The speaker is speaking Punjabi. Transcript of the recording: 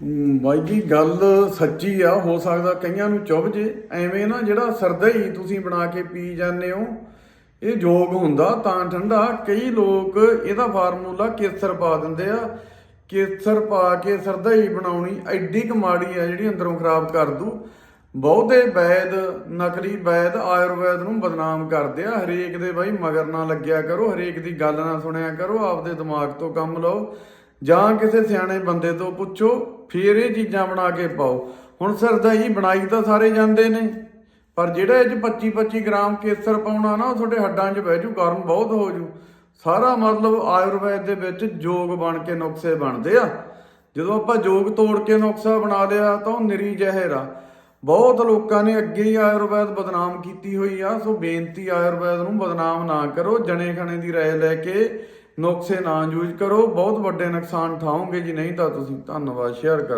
ਬਾਈ ਜੀ, ਗੱਲ ਸੱਚੀ ਆ, ਹੋ ਸਕਦਾ ਕਈਆਂ ਨੂੰ ਚੁੱਭ ਜੇ। ਐਵੇਂ ਨਾ ਜਿਹੜਾ ਸਰਦਈ ਤੁਸੀਂ ਬਣਾ ਕੇ ਪੀ ਜਾਂਦੇ ਹੋ, ਇਹ ਜੋਗ ਹੁੰਦਾ, ਤਾਂ ਠੰਡਾ। ਕਈ ਲੋਕ ਇਹਦਾ ਫਾਰਮੂਲਾ ਕੇਸਰ ਪਾ ਦਿੰਦੇ ਆ। ਕੇਸਰ ਪਾ ਕੇ ਸਰਦਈ ਬਣਾਉਣੀ ਐਡੀ ਕੁ ਮਾੜੀ ਆ ਜਿਹੜੀ ਅੰਦਰੋਂ ਖਰਾਬ ਕਰ ਦੂ। ਬਹੁਤੇ ਵੈਦ, ਨਕਲੀ ਵੈਦ, ਆਯੁਰਵੈਦ ਨੂੰ ਬਦਨਾਮ ਕਰਦੇ ਆ। ਹਰੇਕ ਦੇ ਬਾਈ ਮਗਰ ਨਾ ਲੱਗਿਆ ਕਰੋ, ਹਰੇਕ ਦੀ ਗੱਲ ਨਾ ਸੁਣਿਆ ਕਰੋ, ਆਪਦੇ ਦਿਮਾਗ ਤੋਂ ਕੰਮ ਲਓ। ਜਾਂ ਕਿਸੇ ਸਿਆਣੇ ਬੰਦੇ ਤੋਂ ਪੁੱਛੋ, ਫਿਰ ਇਹ ਚੀਜ਼ਾਂ ਬਣਾ ਕੇ ਪਾਓ। ਹੁਣ ਸਰਦਈ ਬਣਾਈ ਤਾਂ ਸਾਰੇ ਜਾਂਦੇ ਨੇ, ਪਰ ਜਿਹੜਾ ਇਹ ਚ 25 25 ਗ੍ਰਾਮ ਕੇਸਰ ਪਾਉਣਾ ਨਾ, ਉਹ ਤੁਹਾਡੇ ਹੱਡਾਂ 'ਚ ਬਹਿ ਜੂ, ਗਰਮ ਬਹੁਤ ਹੋ ਜੂ। ਸਾਰਾ ਮਤਲਬ ਆਯੁਰਵੈਦ ਦੇ ਵਿੱਚ ਯੋਗ ਬਣ ਕੇ ਨੁਕਸੇ ਬਣਦੇ ਆ। ਜਦੋਂ ਆਪਾਂ ਯੋਗ ਤੋੜ ਕੇ ਨੁਕਸਾ ਬਣਾ ਲਿਆ, ਤਾਂ ਉਹ ਨਿਰੀ ਜ਼ਹਿਰ ਆ। ਬਹੁਤ ਲੋਕਾਂ ਨੇ ਅੱਗੇ ਹੀ ਆਯੁਰਵੈਦ ਬਦਨਾਮ ਕੀਤੀ ਹੋਈ ਆ, ਸੋ ਬੇਨਤੀ ਆਯੁਰਵੈਦ ਨੂੰ ਬਦਨਾਮ ਨਾ ਕਰੋ, ਜਣੇ ਖਣੇ ਦੀ ਰਾਏ ਲੈ ਕੇ ਨੁਕਸੇ ਨਾ ਯੂਜ਼ ਕਰੋ, ਬਹੁਤ ਵੱਡੇ ਨੁਕਸਾਨ ਠਾਓਗੇ ਜੀ, ਨਹੀਂ ਤਾਂ ਤੁਸੀਂ ਧੰਨਵਾਦ, ਸ਼ੇਅਰ ਕਰ।